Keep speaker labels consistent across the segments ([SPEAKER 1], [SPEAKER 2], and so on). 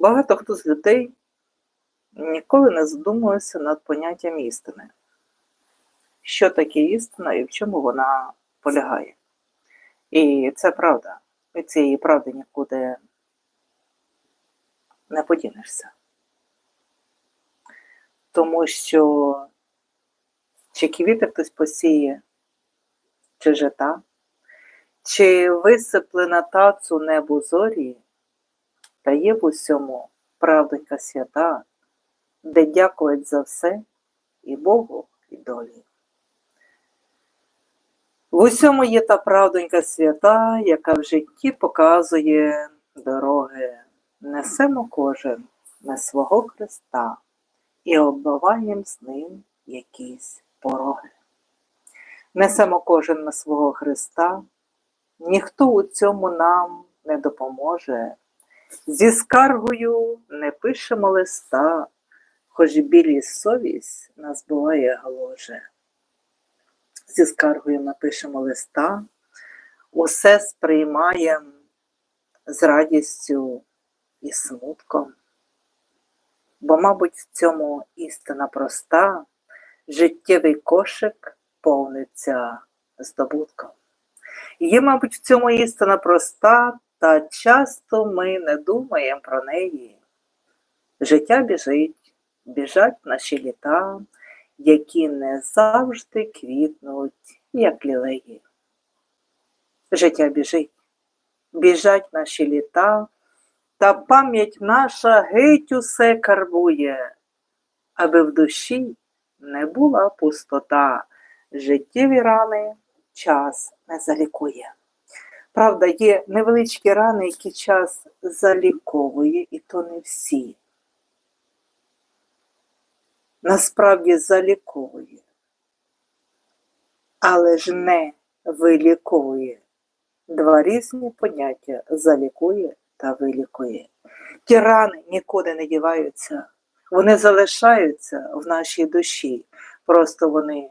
[SPEAKER 1] Багато хто з людей ніколи не задумується над поняттям істини. Що таке істина і в чому вона полягає. І це правда. Від цієї правди нікуди не подінешся. Тому що чи квіти хтось посіє, чи жита, чи висипле на тацу небу зорі, та є в усьому правдонька свята, де дякують за все і Богу, і долі. В усьому є та правдонька свята, яка в житті показує дороги. Несемо кожен на свого Христа і оббиваєм з ним якісь пороги. Несемо кожен на свого Христа, ніхто у цьому нам не допоможе. Зі скаргою не пишемо листа, хоч білі совість нас буває гложе. Зі скаргою напишемо листа, усе сприймаємо з радістю і смутком. Бо, мабуть, в цьому істина проста, життєвий кошик повниться здобутком. Є, мабуть, в цьому істина проста, та часто ми не думаємо про неї. Життя біжить, біжать наші літа, які не завжди квітнуть, як лілеї. Життя біжить, біжать наші літа, та пам'ять наша геть усе карбує, аби в душі не була пустота, життєві рани час не залікує. Правда, є невеличкі рани, які час заліковує, і то не всі. Насправді заліковує, але ж не виліковує. Два різні поняття залікує та вилікує. Ті рани нікуди не діваються, вони залишаються в нашій душі, просто вони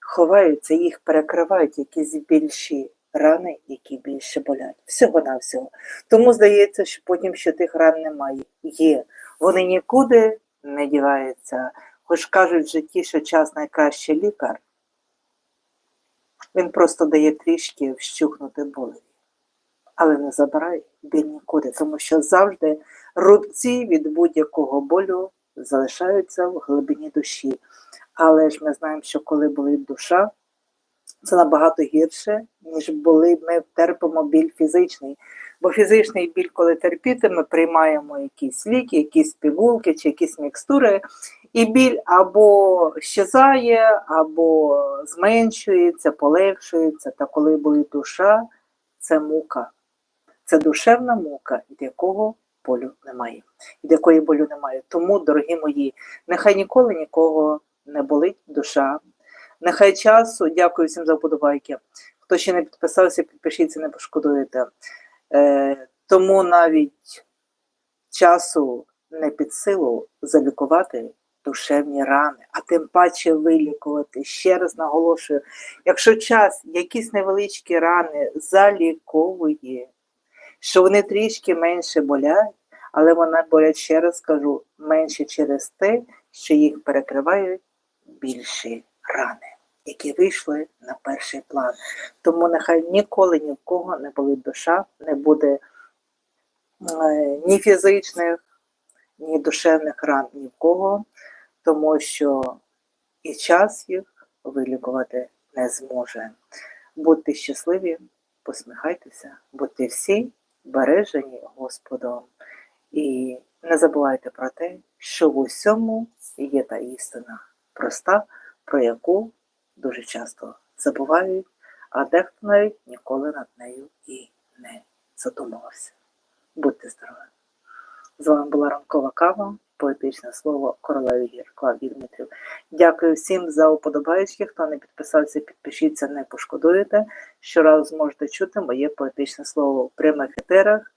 [SPEAKER 1] ховаються, їх перекривають якісь більші рани, які більше болять. Всього-навсього. Тому здається, що потім що тих ран немає. Є. Вони нікуди не діваються. Хоч кажуть в житті, що час найкращий лікар, він просто дає трішки вщухнути болеві. Але не забирай біль нікуди, тому що завжди рубці від будь-якого болю залишаються в глибині душі. Але ж ми знаємо, що коли болить душа, це набагато гірше, ніж коли ми терпимо біль фізичний. Бо фізичний біль, коли терпіти, ми приймаємо якісь ліки, якісь пігулки чи якісь мікстури, і біль або щезає, або зменшується, полегшується. Та коли болить душа, це мука. Це душевна мука, від якого болю немає, від якої болю немає. Тому, дорогі мої, нехай ніколи нікого не болить душа. Нехай часу, дякую всім за вподобайки. Хто ще не підписався, підпишіться, не пошкодуєте. Е, тому навіть часу не під силу залікувати душевні рани, а тим паче вилікувати. Ще раз наголошую, якщо час якісь невеличкі рани заліковує, що вони трішки менше болять, але вони болять, ще раз кажу, менше через те, що їх перекривають більші рани, які вийшли на перший план. Тому нехай ніколи ні в кого не болить душа, не буде е, ні фізичних, ні душевних ран ні в кого, тому що і час їх вилікувати не зможе. Будьте щасливі, посміхайтеся, будьте всі бережені Господом. І не забувайте про те, що в усьому є та істина проста, про яку дуже часто забувають, а дехто навіть ніколи над нею і не задумувався. Будьте здорові! З вами була ранкова кава, поетичне слово королеві гір Клавдій Дмитрів. Дякую всім за уподобаючки. Хто не підписався, підпишіться, не пошкодуєте. Щоразу зможете чути моє поетичне слово в прямих етерах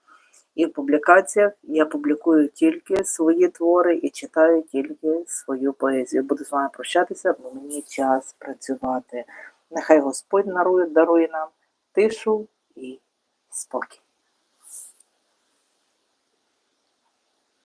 [SPEAKER 1] і в публікаціях. Я публікую тільки свої твори і читаю тільки свою поезію. Буду з вами прощатися, бо мені час працювати. Нехай Господь дарує, нам тишу і спокій.